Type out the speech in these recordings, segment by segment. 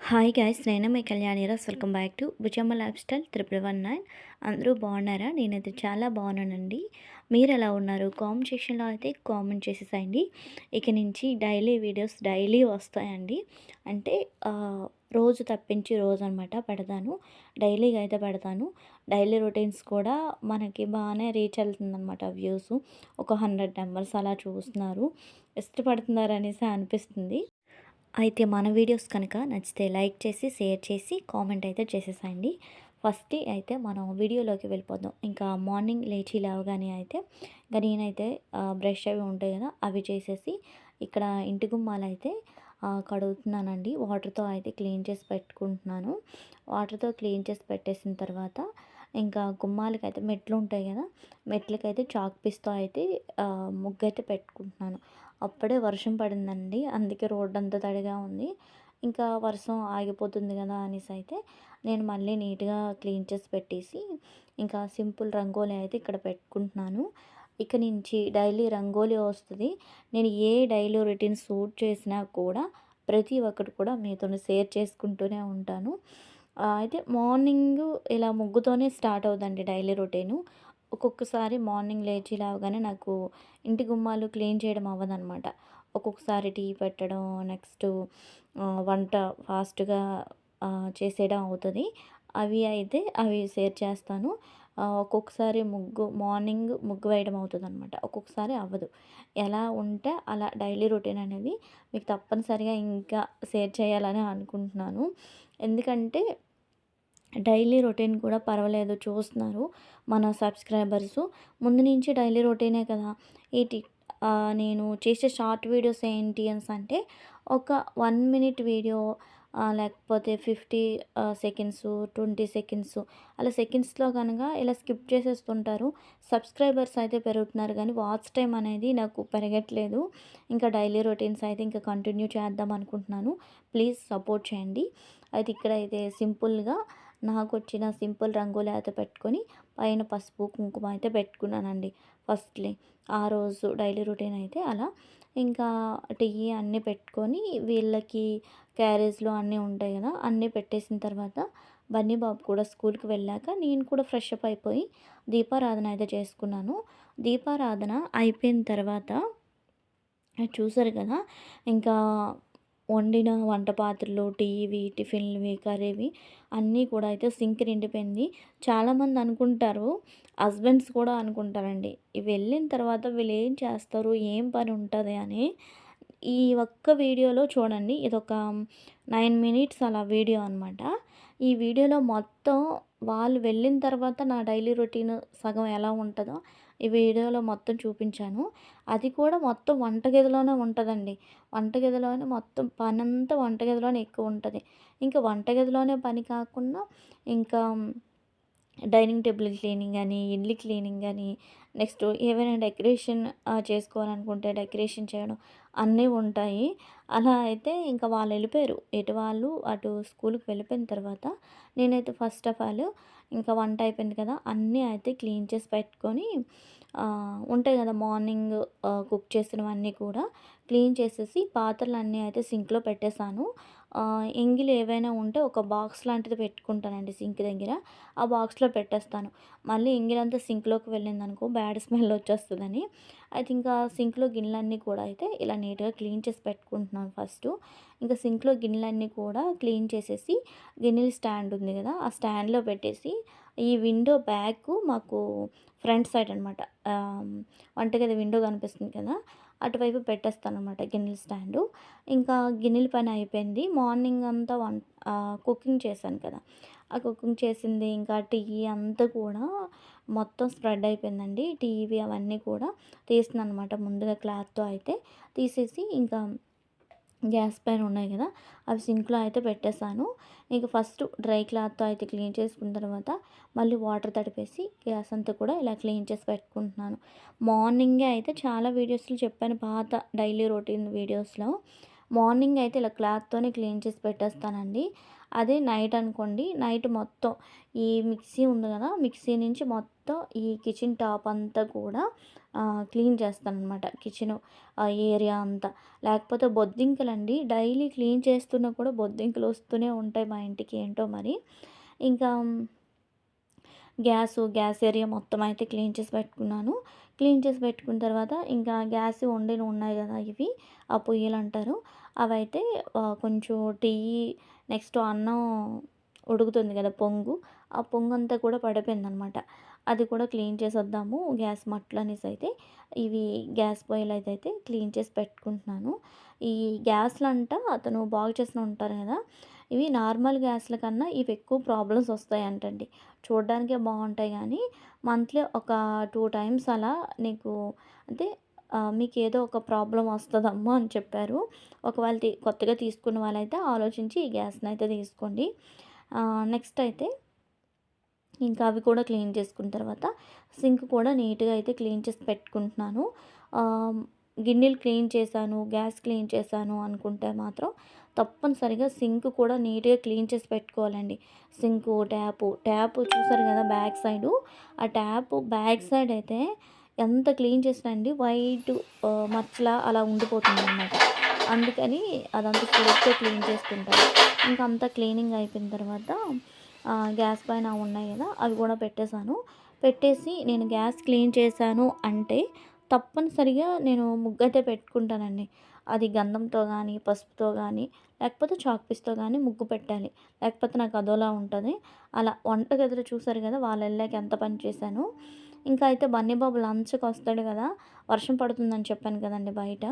Hi guys నేను మీ కళ్యాణిరాస్ వెల్కమ్ బ్యాక్ టు భుజమ్మ lifestyle triple one nine అందరూ బాగున్నారా? నేనైతే చాలా బాగున్నానండి. మీరు ఎలా ఉన్నారు? కామెంట్ సెక్షన్లో అయితే కామెంట్ చేసేసాయండి. ఇక నుంచి డైలీ వీడియోస్ డైలీ వస్తాయండి. అంటే రోజు తప్పించి రోజు అనమాట పెడతాను. డైలీగా అయితే పెడతాను. డైలీ రొటీన్స్ కూడా మనకి బాగానే రీచ్ అవుతుందన్నమాట వ్యూస్ ఒక హండ్రెడ్ నెంబర్స్ అలా చూస్తున్నారు. ఇష్టపడుతున్నారు అనేసి అనిపిస్తుంది. అయితే మన వీడియోస్ కనుక నచ్చితే లైక్ చేసి షేర్ చేసి కామెంట్ అయితే చేసేసాయండి. ఫస్ట్ అయితే మనం వీడియోలోకి వెళ్ళిపోదాం. ఇంకా మార్నింగ్ లేచి లేవగానే అయితే ఇంకా నేనైతే బ్రష్ అవి ఉంటాయి కదా అవి చేసేసి ఇక్కడ ఇంటి గుమ్మాలు అయితే కడుగుతున్నానండి. వాటర్తో అయితే క్లీన్ చేసి పెట్టుకుంటున్నాను. వాటర్తో క్లీన్ చేసి పెట్టేసిన తర్వాత ఇంకా గుమ్మాలకి అయితే మెట్లు ఉంటాయి కదా మెట్లకైతే చాక్ పీస్తో అయితే ముగ్గు అయితే పెట్టుకుంటున్నాను. అప్పుడే వర్షం పడిందండి అందుకే రోడ్డు అంతా తడిగా ఉంది. ఇంకా వర్షం ఆగిపోతుంది కదా అనేసి అయితే నేను మళ్ళీ నీట్గా క్లీన్ చేసి పెట్టేసి ఇంకా సింపుల్ రంగోలీ అయితే ఇక్కడ పెట్టుకుంటున్నాను. ఇక నుంచి డైలీ రంగోలీ వస్తుంది. నేను ఏ డైలీ రొటీన్ షూట్ చేసినా కూడా ప్రతి ఒక్కటి కూడా మీతో షేర్ చేసుకుంటూనే ఉంటాను. అయితే మార్నింగ్ ఇలా ముగ్గుతోనే స్టార్ట్ అవుతుందండి డైలీ రొటీను. ఒక్కొక్కసారి మార్నింగ్ లేచి లేవగానే నాకు ఇంటి గుమ్మాలు క్లీన్ చేయడం అవ్వదనమాట ఒక్కొక్కసారి టీ పెట్టడం నెక్స్ట్ వంట ఫాస్ట్గా చేసేయడం అవుతుంది. అవి అయితే అవి షేర్ చేస్తాను. ఒక్కొక్కసారి ముగ్గు మార్నింగ్ ముగ్గు వేయడం అవుతుంది అనమాట ఒక్కొక్కసారి అవ్వదు. ఎలా ఉంటే అలా డైలీ రొటీన్ అనేది మీకు తప్పనిసరిగా ఇంకా షేర్ చేయాలని అనుకుంటున్నాను. ఎందుకంటే డైలీ రొటీన్ కూడా పర్వాలేదు చూస్తున్నారు మన సబ్స్క్రైబర్స్. ముందు నుంచి డైలీ రొటీనే కదా. ఈ టిక్ నేను చేసే షార్ట్ వీడియోస్ ఏంటి అని అంటే ఒక వన్ మినిట్ వీడియో లేకపోతే ఫిఫ్టీ సెకండ్స్ ట్వంటీ సెకండ్స్ అలా సెకండ్స్లో కనుక ఇలా స్కిప్ చేసేస్తుంటారు. సబ్స్క్రైబర్స్ అయితే పెరుగుతున్నారు కానీ వాచ్ టైం అనేది నాకు పెరగట్లేదు. ఇంకా డైలీ రొటీన్స్ అయితే ఇంకా కంటిన్యూ చేద్దాం అనుకుంటున్నాను. ప్లీజ్ సపోర్ట్ చేయండి. అయితే ఇక్కడైతే సింపుల్గా నాకు వచ్చిన సింపుల్ రంగులు అయితే పెట్టుకొని పైన పసుపు కుంకుమ అయితే పెట్టుకున్నానండి ఫస్ట్లీ. ఆ రోజు డైలీ రొటీన్ అయితే అలా. ఇంకా టీ అన్నీ పెట్టుకొని వీళ్ళకి క్యారేజ్లో అన్నీ ఉంటాయి కదా అన్నీ పెట్టేసిన తర్వాత బన్నీ బాబు కూడా స్కూల్కి వెళ్ళాక నేను కూడా ఫ్రెష్ అప్ అయిపోయి దీపారాధన అయితే చేసుకున్నాను. దీపారాధన అయిపోయిన తర్వాత చూసారు కదా ఇంకా వండిన వంట పాత్రలు టీవి టిఫిన్లువి కర్రీవి అన్నీ కూడా అయితే సింక్ నిండిపోయింది. చాలామంది అనుకుంటారు హస్బెండ్స్ కూడా అనుకుంటారండి. ఇవి వెళ్ళిన తర్వాత వీళ్ళు ఏం చేస్తారు ఏం పని ఉంటుంది అని. ఈ ఒక్క వీడియోలో చూడండి ఇదొక నైన్ మినిట్స్ అలా వీడియో అనమాట ఈ వీడియోలో మొత్తం వాళ్ళు వెళ్ళిన తర్వాత నా డైలీ రొటీన్ సగం ఎలా ఉంటుందో ఈ వీడియోలో మొత్తం చూపించాను. అది కూడా మొత్తం వంటగదిలోనే ఉంటుందండి. వంటగదిలోనే మొత్తం పని అంతా వంటగదిలోనే ఎక్కువ ఉంటుంది. ఇంకా వంటగదిలోనే పని కాకుండా ఇంకా డైనింగ్ టేబుల్ క్లీనింగ్ అని ఇల్లు క్లీనింగ్ అని నెక్స్ట్ ఏవైనా డెకరేషన్ చేసుకోవాలనుకుంటే డెకరేషన్ చేయడం అన్నీ ఉంటాయి. అలా అయితే ఇంకా వాళ్ళు వెళ్ళిపోయారు. ఎటు వాళ్ళు అటు స్కూల్కి వెళ్ళిపోయిన తర్వాత నేనైతే ఫస్ట్ ఆఫ్ ఆల్ ఇంకా వంట అయిపోయింది కదా అన్నీ అయితే క్లీన్ చేసి పెట్టుకొని ఉంటాయి కదా మార్నింగ్ కుక్ చేసినవన్నీ కూడా క్లీన్ చేసేసి పాత్రలు అన్నీ అయితే సింక్లో పెట్టేశాను. ఎంగిలి ఏవైనా ఉంటే ఒక బాక్స్ లాంటిది పెట్టుకుంటానండి సింక్ దగ్గర. ఆ బాక్స్లో పెట్టేస్తాను. మళ్ళీ ఎంగిలంతా సింక్లోకి వెళ్ళింది అనుకో బ్యాడ్ స్మెల్ వచ్చేస్తుందని. అయితే ఇంకా సింక్లో గిన్నెలన్నీ కూడా అయితే ఇలా నీట్గా క్లీన్ చేసి పెట్టుకుంటున్నాను ఫస్ట్. ఇంకా సింక్లో గిన్నెలన్నీ కూడా క్లీన్ చేసేసి గిన్నెల స్టాండ్ ఉంది కదా ఆ స్టాండ్లో పెట్టేసి ఈ విండో బ్యాక్ మాకు ఫ్రంట్ సైడ్ అనమాట వంటగది విండో కనిపిస్తుంది కదా అటువైపు పెట్టేస్తాను అనమాట గిన్నెల స్టాండు. ఇంకా గిన్నెల పని అయిపోయింది. మార్నింగ్ అంతా వన్ కుకింగ్ చేశాను కదా. ఆ కుకింగ్ చేసింది ఇంకా టీ అంతా కూడా మొత్తం స్ప్రెడ్ అయిపోయిందండి. టీవీ అవన్నీ కూడా తీసిందనమాట అనమాట ముందుగా క్లాత్తో అయితే. తీసేసి ఇంకా గ్యాస్ పైన ఉన్నాయి కదా అవి సింక్లో అయితే పెట్టేశాను. ఇక ఫస్ట్ డ్రై క్లాత్తో అయితే క్లీన్ చేసుకున్న తర్వాత మళ్ళీ వాటర్ తడిపేసి గ్యాస్ అంతా కూడా ఇలా క్లీన్ చేసి పెట్టుకుంటున్నాను. మార్నింగే అయితే చాలా వీడియోస్లో చెప్పాను పాత డైలీ రొటీన్ వీడియోస్లో. మార్నింగ్ అయితే ఇలా క్లాత్తోనే క్లీన్ చేసి పెట్టేస్తానండి. అదే నైట్ అనుకోండి నైట్ మొత్తం ఈ మిక్సీ ఉంది కదా మిక్సీ నుంచి మొత్తం ఈ కిచెన్ టాప్ అంతా కూడా క్లీన్ చేస్తాను అనమాట కిచెన్ ఏరియా అంతా. లేకపోతే బొద్దింకలండి డైలీ క్లీన్ చేస్తున్నా కూడా బొద్దింకలు వస్తూనే ఉంటాయి మా ఇంటికి ఏంటో మరి. ఇంకా గ్యాస్ గ్యాస్ ఏరియా మొత్తం అయితే క్లీన్ చేసి పెట్టుకున్నాను. క్లీన్ చేసి పెట్టుకున్న తర్వాత ఇంకా గ్యాస్ వండినవి ఉన్నాయి కదా ఇవి ఆ పొయ్యిలంటారు. అవైతే కొంచెం టీ నెక్స్ట్ అన్నం ఉడుకుతుంది కదా పొంగు. ఆ పొంగంతా కూడా పడిపోయిందనమాట. అది కూడా క్లీన్ చేసేద్దాము గ్యాస్ మట్టలనేసి అయితే ఇవి గ్యాస్ పొయ్యిలైతే క్లీన్ చేసి పెట్టుకుంటున్నాను. ఈ గ్యాస్‌లంట అతను బాగు చేసిన ఉంటారు కదా! ఇవి నార్మల్ గ్యాస్‌ల కన్నా ఇవి ఎక్కువ ప్రాబ్లమ్స్ వస్తాయి అంటండి చూడడానికే బాగుంటాయి కానీ మంత్లీ ఒక టూ టైమ్స్ అలా నీకు అంటే మీకు ఏదో ఒక ప్రాబ్లం వస్తుందమ్మా అని చెప్పారు. ఒకవేళ కొత్తగా తీసుకున్న వాళ్ళైతే ఆలోచించి ఈ గ్యాస్ని అయితే తీసుకోండి. నెక్స్ట్ అయితే ఇంకా అవి కూడా క్లీన్ చేసుకున్న తర్వాత సింక్ కూడా నీట్‌గా అయితే క్లీన్ చేసి పెట్టుకుంటున్నాను. గిన్నెలు క్లీన్ చేశాను, గ్యాస్ క్లీన్ చేశాను అనుకుంటే మాత్రం తప్పనిసరిగా సింక్ కూడా నీట్‌గా క్లీన్ చేసి పెట్టుకోవాలండి. సింకు, ట్యాపు, ట్యాపు చూసారు కదా బ్యాక్ సైడు. ఆ ట్యాపు బ్యాక్ సైడ్ అయితే ఎంత క్లీన్ చేసినా అండి వైట్ మచ్చలా అలా ఉండిపోతుంది అన్నమాట అందుకని అదంతా సోప్‌తో క్లీన్ చేసుకుంటారు ఇంకా అంతా క్లీనింగ్ అయిపోయిన తర్వాత గ్యాస్ పైన ఉన్నాయి కదా! అవి కూడా పెట్టేశాను పెట్టేసి నేను గ్యాస్ క్లీన్ చేశాను అంటే తప్పనిసరిగా నేను ముగ్గైతే పెట్టుకుంటానండి. అది గంధంతో కానీ పసుపుతో కానీ లేకపోతే చాక్ పీస్‌తో ముగ్గు పెట్టాలి. లేకపోతే నాకు అదోలా ఉంటుంది అలా వంటగదిలో చూసారు కదా! వాళ్ళెళ్ళాక ఎంత పని చేశాను ఇంకా అయితే బన్నీ బాబు లంచ్‌కొస్తాడు కదా! వర్షం పడుతుందని చెప్పాను కదండీ బయట.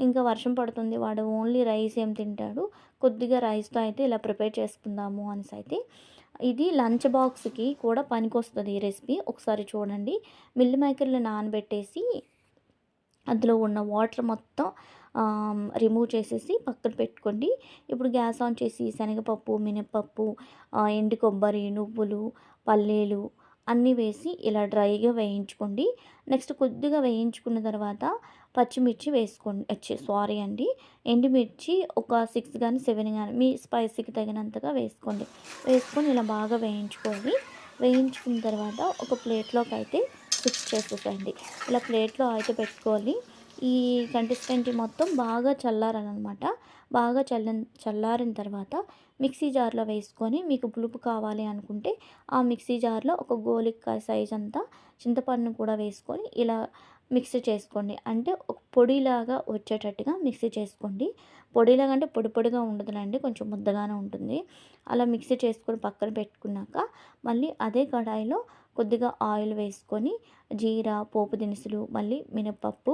ఇంకా వర్షం పడుతుంది. వాడు ఓన్లీ రైస్ ఏం తింటాడు. కొద్దిగా రైస్‌తో అయితే ఇలా ప్రిపేర్ చేసుకుందాము అనేసి అయితే ఇది లంచ్ బాక్స్‌కి కూడా పనికొస్తుంది ఈ రెసిపీ. ఒకసారి చూడండి. మిల్లు మేకర్లు నానబెట్టేసి అందులో ఉన్న వాటర్ మొత్తం రిమూవ్ చేసేసి పక్కన పెట్టుకోండి. ఇప్పుడు గ్యాస్ ఆన్ చేసి శనగపప్పు, మినపప్పు, ఎండు కొబ్బరి, నువ్వులు, పల్లీలు అన్నీ వేసి ఇలా డ్రైగా వేయించుకోండి. నెక్స్ట్ కొద్దిగా వేయించుకున్న తర్వాత పచ్చిమిర్చి వేసుకోండి. సారీ అండి. ఎండుమిర్చి ఒక సిక్స్ కానీ సెవెన్ కానీ మీ స్పైసీకి తగినంతగా వేసుకోండి. వేసుకొని ఇలా బాగా వేయించుకోండి వేయించుకున్న తర్వాత ఒక ప్లేట్లోకి అయితే ఫిక్స్ చేసుకోండి ఇలా ప్లేట్‌లో అయితే పెట్టుకోవాలి. ఈ కన్సిస్టెన్సీ మొత్తం బాగా చల్లారాలనమాట. బాగా చల్లిన చల్లారిన తర్వాత మిక్సీ జార్‌లో వేసుకొని మీకు పులుపు కావాలి అనుకుంటే ఆ మిక్సీ జార్‌లో ఒక గోలిక సైజ్ అంతా చింతపండును కూడా వేసుకొని ఇలా మిక్సీ చేసుకోండి. అంటే ఒక పొడిలాగా వచ్చేటట్టుగా మిక్సీ చేసుకోండి. పొడిలాగా అంటే పొడి పొడిగా ఉండదునండి కొంచెం ముద్దగానే ఉంటుంది. అలా మిక్సీ చేసుకొని పక్కన పెట్టుకున్నాక మళ్ళీ అదే కడాయిలో కొద్దిగా ఆయిల్ వేసుకొని జీరా, పోపు దినుసులు, మళ్ళీ మినపప్పు,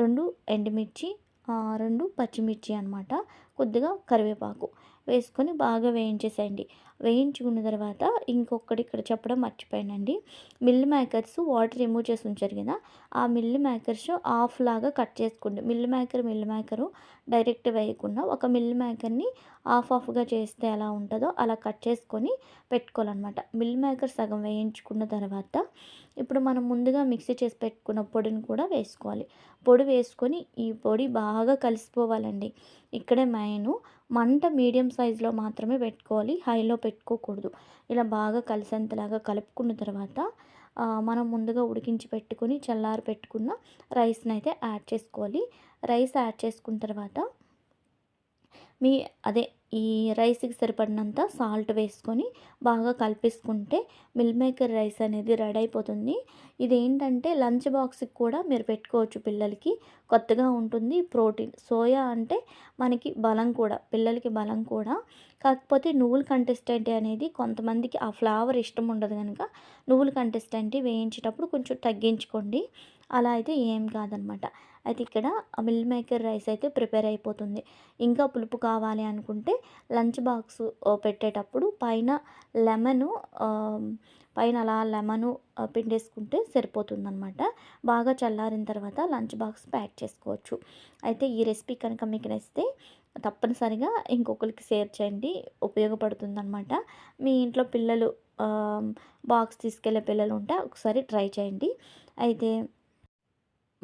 రెండు ఎండుమిర్చి, రెండు పచ్చిమిర్చి అనమాట. కొద్దిగా కరివేపాకు వేసుకొని బాగా వేయించేసేయండి. వేయించుకున్న తర్వాత ఇంకొకటి ఇక్కడ చెప్పడం మర్చిపోయానండి. మిల్ మేకర్స్ వాటర్ రిమూవ్ చేసి ఉంచారు కదా! ఆ మిల్ మేకర్స్ ఆఫ్ లాగా కట్ చేసుకోండి. Meal maker, meal maker direct వేయకుండా ఒక మిల్ మేకర్‌ని హాఫ్ ఆఫ్గా చేస్తే ఎలా ఉంటుందో అలా కట్ చేసుకొని పెట్టుకోవాలన్నమాట మిల్ మేకర్ సగం వేయించుకున్న తర్వాత ఇప్పుడు మనం ముందుగా మిక్సీ చేసి పెట్టుకున్న పొడిని కూడా వేసుకోవాలి. పొడి వేసుకొని ఈ పొడి బాగా కలిసిపోవాలండి. ఇక్కడే మెయిన్ మంట మీడియం సైజులో మాత్రమే పెట్టుకోవాలి. హైలో పెట్టుకోకూడదు. ఇలా బాగా కలిసేంతలాగా కలుపుకున్న తర్వాత మనం ముందుగా ఉడికించి పెట్టుకొని చల్లారి పెట్టుకున్న రైస్ని అయితే యాడ్ చేసుకోవాలి. రైస్ యాడ్ చేసుకున్న తర్వాత మీ అదే ఈ రైస్‌కి సరిపడినంత సాల్ట్ వేసుకొని బాగా కలిపేసుకుంటే మిల్ మేకర్ రైస్ అనేది రెడీ అయిపోతుంది. ఇదేంటంటే లంచ్ బాక్స్‌కి కూడా మీరు పెట్టుకోవచ్చు పిల్లలకి. కొత్తగా ఉంటుంది. ప్రోటీన్ సోయా అంటే మనకి బలం కూడా. పిల్లలకి బలం కూడా. కాకపోతే నువ్వుల కంటెస్టెంట్ అనేది కొంతమందికి ఆ ఫ్లేవర్ ఇష్టం ఉండదు కనుక నువ్వుల కంటెస్టెంట్ వేయించేటప్పుడు కొంచెం తగ్గించుకోండి. అలా అయితే ఏం కాదనమాట. అయితే ఇక్కడ మిల్ మేకర్ రైస్ అయితే ప్రిపేర్ అయిపోతుంది. ఇంకా పులుపు కావాలి అనుకుంటే లంచ్ బాక్స్ పెట్టేటప్పుడు పైన లెమను పైన అలా లెమను పిండేసుకుంటే పిండేసుకుంటే సరిపోతుందనమాట. బాగా చల్లారిన తర్వాత లంచ్ బాక్స్ ప్యాక్ చేసుకోవచ్చు. అయితే ఈ రెసిపీ కనుక మీకు నచ్చితే తప్పనిసరిగా ఇంకొకరికి షేర్ చేయండి. ఉపయోగపడుతుందనమాట. మీ ఇంట్లో పిల్లలు బాక్స్ తీసుకెళ్ళే పిల్లలుంటే ఒకసారి ట్రై చేయండి. అయితే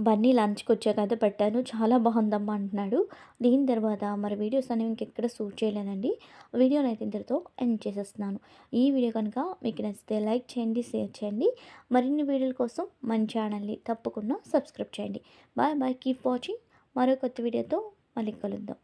బన్నీ లంచ్కి వచ్చే అయితే పెట్టాను. చాలా బాగుందమ్మా అంటున్నాడు. దీని తర్వాత మరి వీడియోస్ అనేవి ఇంకెక్కడ షూట్ చేయలేదండి. వీడియోని అయితే ఇంతటితో ఎండ్ చేసేస్తున్నాను. ఈ వీడియో కనుక మీకు నచ్చితే లైక్ చేయండి షేర్ చేయండి. మరిన్ని వీడియోల కోసం మన ఛానల్ని తప్పకుండా సబ్స్క్రైబ్ చేయండి. Bye bye keep watching. మరో కొత్త వీడియోతో మళ్ళీ కలుద్దాం.